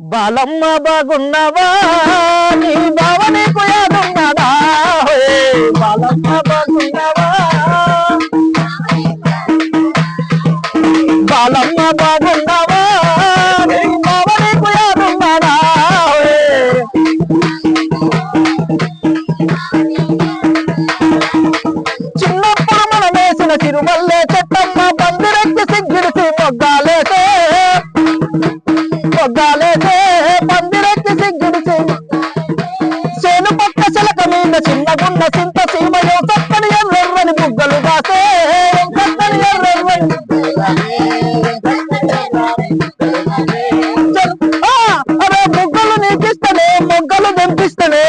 బాలమ్మ బాగున్నావా? నీ బావ నీకు యాదున్నాడా బాలమ్మ బాగున్నావా? బాలమ్మ బాగున్నావా? నీ బావ నీకు యాదున్నాడా చిన్నప్పుడు మనం వేసిన చిరుమల్లే పందిరెక్కి సిగ్గిడిసి పక్క శిలక మీద చిన్నగున్న సింత సీమయో చక్కని ఎర్రెర్రని బుగ్గలు కాసే చక్కని ఎర్రెర్రని అరే బుగ్గలు నీకిస్తనే మొగ్గలు తెంపిస్తనే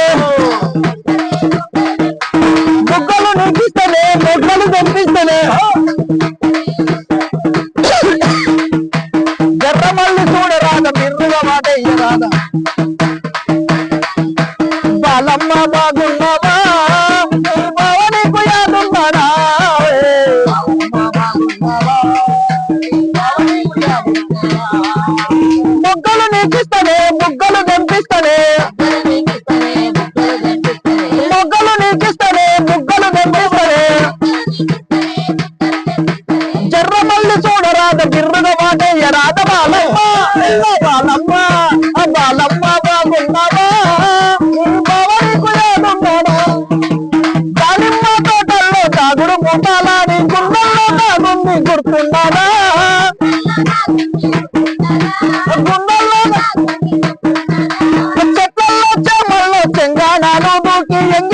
బుగ్గలు నీకిస్తనే మొగ్గలు తెంపిస్తనే ఎర్రమల్లి చూడరాద బిర్రుగా ఇయ్యరాదా బాలమ్మ బాగున్నావా? నీ బావ నీకు యాదున్నాడా? బుగ్గలు నీకిస్తనే బుగ్గలు తెంపిస్తనే మొగ్గలు నీకిస్తనే బుగ్గలు తెంపిస్తానే జర్రమల్లి చూడరాద బిర్రుగా వాటయ్యరాద బాలమ్మ ఎల్లో బాలమ్మ తాగుడు మూటాలా నీ గుండెల్లో తాగుంది గుర్తున్నాడా గుండెల్లో చెట్లలో చేమల్లో చెంగానాలు దూకి ఎంగిలి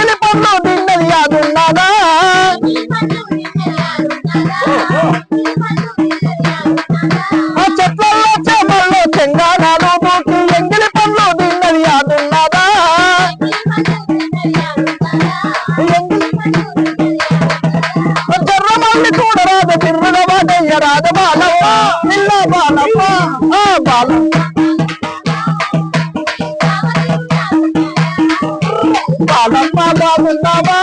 వాడయ్యరాదు బాలమ్మ పిల్ల బాలమ్మ ఆ బాలమ్మ బాలమ్మ బాగున్నావా